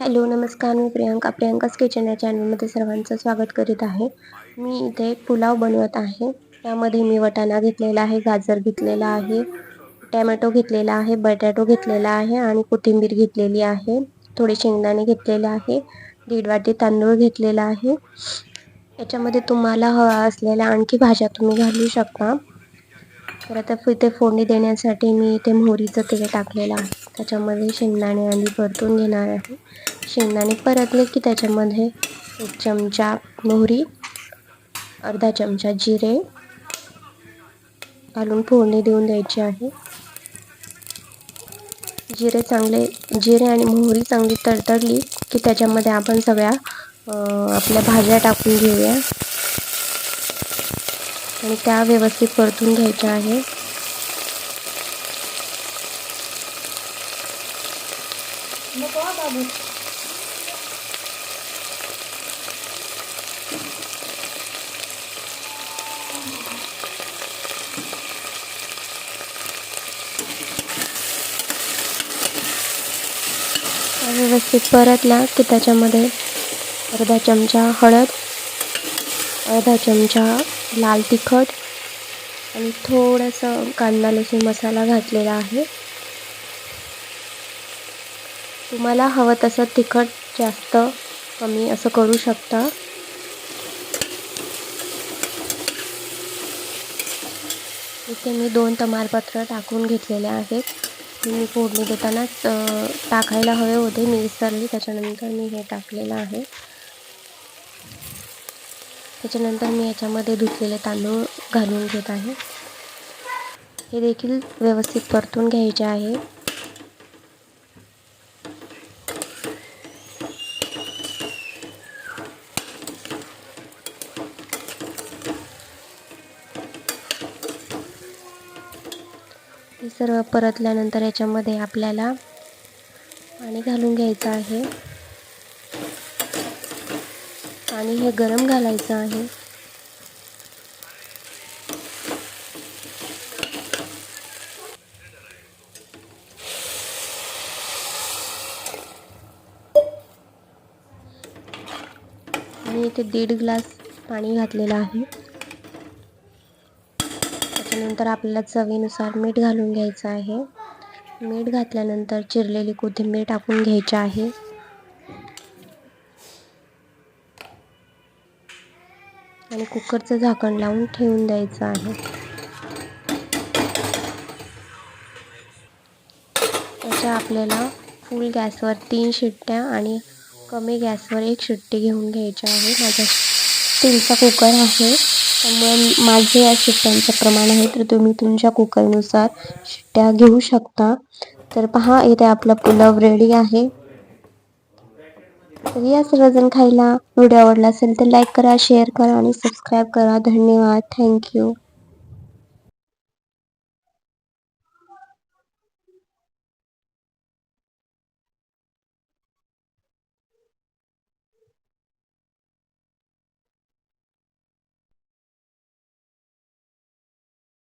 Hello नमस्कार. मी Priyanka प्रियांकाच kitchen या चॅनलमध्ये सर्वांचं स्वागत करीत आहे. मी इथे पुलाव बनवत आहे. त्यामध्ये मी वटाणा घेतलेला आहे गाजर घेतलेला आहे टॅमॅटो घेतलेला आहे बटॅटो घेतलेला आहे आणि कोथिंबीर घेतलेली आहे. थोडे शेंगदाणे घेतलेले आहे. दीड वाटी तांदूळ घेतलेला आहे. याच्यामध्ये तुम्हाला हवा असलेल्या आणखी भाज्या तुम्ही घालू शकता. तर आता इथे फोडणी देण्यासाठी मी इथे मोहरीचं तेल टाकलेलं आहे. त्याच्यामध्ये शेंगदाणे आधी परतून घेणार आहे. शेंगदाणे परतले की त्याच्यामध्ये एक चमचा मोहरी अर्धा चमचा जिरे घालून फोडणी देऊन द्यायची आहे. जिरे चांगले जिरे आणि मोहरी चांगली तडतडली की त्याच्यामध्ये आपण सगळ्या आपल्या भाज्या टाकून घेऊया. आणि त्या व्यवस्थित परतून घ्यायच्या आहे व्यवस्थित परतला की त्याच्यामध्ये अर्धा चमचा हळद अर्धा चमचा लाल तिखट आणि थोडंसं कांदा लसूण मसाला घातलेला आहे. तुम्हाला हवं तसं तिखट जास्त कमी असं करू शकता. इथे मी दोन तमालपत्र टाकून घेतलेले आहेत. मी फोडणी देतानाच टाकायला हवे होते मी विसरली त्याच्यानंतर मी हे टाकलेलं आहे. त्याच्यानंतर मी याच्यामध्ये धुतलेले तांदूळ घालून घेत आहे. हे देखील व्यवस्थित परतून घ्यायचे आहे. हे सर्व परतल्यानंतर याच्यामध्ये आपल्याला पाणी घालून घ्यायचं आहे. पाणी हे गरम घालायचं आहे. मी इथे दीड ग्लास पाणी घातलेलं आहे. त्याच्यानंतर आपल्याला चवीनुसार मीठ घालून घ्यायचं आहे. मीठ घातल्यानंतर चिरलेली कोथिंबीर टाकून घ्यायची आहे. आणि कुकरचं झाकण लावून ठेवून द्यायचं आहे. त्याच्या आपल्याला फुल गॅसवर तीन शिट्ट्या आणि कमी गॅसवर एक शिट्टी घेऊन घ्यायची आहे. माझा स्टीलचा कुकर आहे. त्यामुळे माझे या शिट्ट्यांचं प्रमाण आहे तर तुम्ही तुमच्या कुकरनुसार शिट्ट्या घेऊ शकता. तर पहा इथे आपला पुलाव रेडी आहे. तर या सर्वजण खायला व्हिडिओ आवडला असेल तर लाईक करा शेअर करा आणि सबस्क्राईब करा. धन्यवाद. थँक्यू